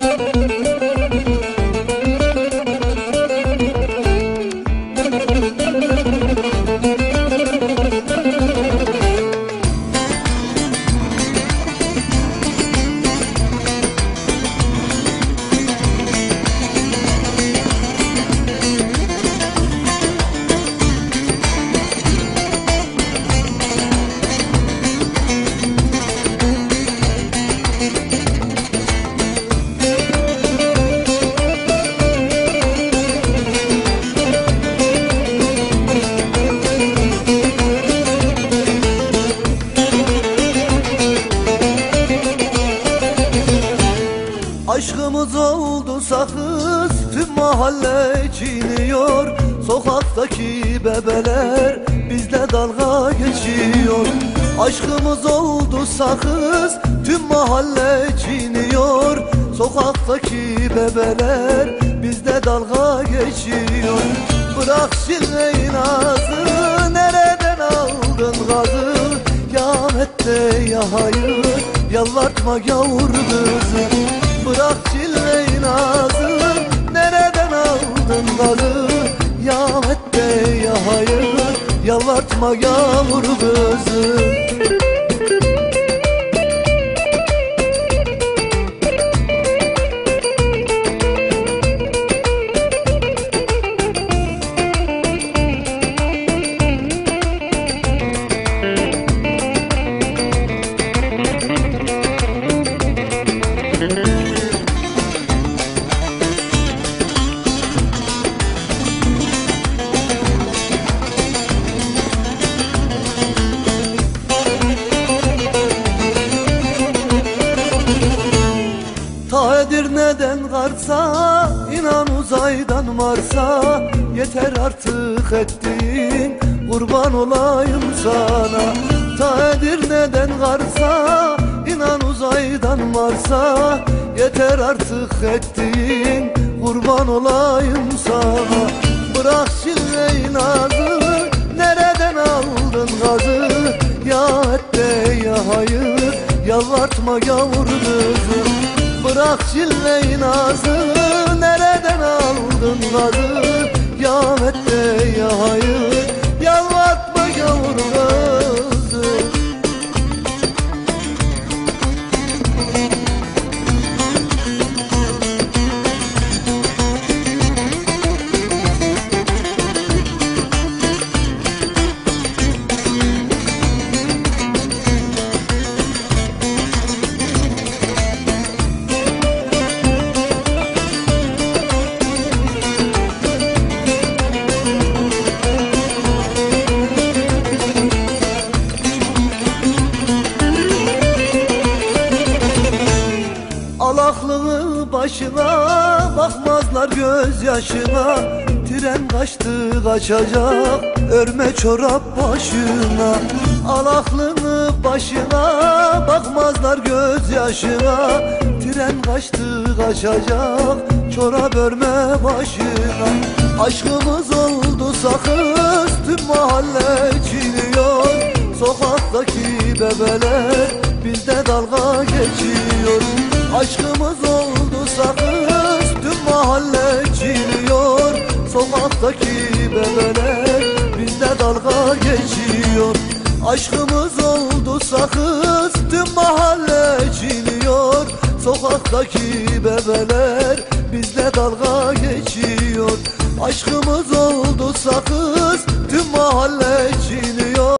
Aşkımız oldu sakız tüm mahalle çiğniyor. Sokaktaki bebeler bizle dalga geçiyor. Aşkımız oldu sakız tüm mahalle çiğniyor. Sokaktaki bebeler bizle dalga geçiyor. Bırak şilleyi nazı nereden aldın gazı? Kıyamette ya hayır yalvartma gavur kızı. Bırak çilleyi nazı Nereden aldın gazı Yahette ya hayır. Yalvartma yağmur kızı Ta Edirne'den Kars'a inan uzaydan Mars'a Yeter artık ettiğin kurban olayım sana. Ta Edirne'den Kars'a inan uzaydan Mars'a Yeter artık ettiğin kurban olayım sana. Bırak şilleyi nazı nereden aldın gazı Ya ette ya hayır yalvartma kızım Bırak çilleyi nazı Nereden aldın gazı Kıyamette ya hayır Al aklını başına Bakmazlar gözyaşına. Tren kaçtı kaçacak. Örme çorap başına. Al aklını başına Bakmazlar gözyaşına. Tren kaçtı kaçacak. Çorap örme başına. Aşkımız oldu sakız Tüm mahalle çiğniyor. Sokaktaki bebeler bizde dalga Dağdaki bebeler bizde dalga geçiyor. Aşkımız oldu sakız tüm mahalle çiliyor Sokaktaki bebeler bizde dalga geçiyor. Aşkımız oldu sakız tüm mahalle çiliyor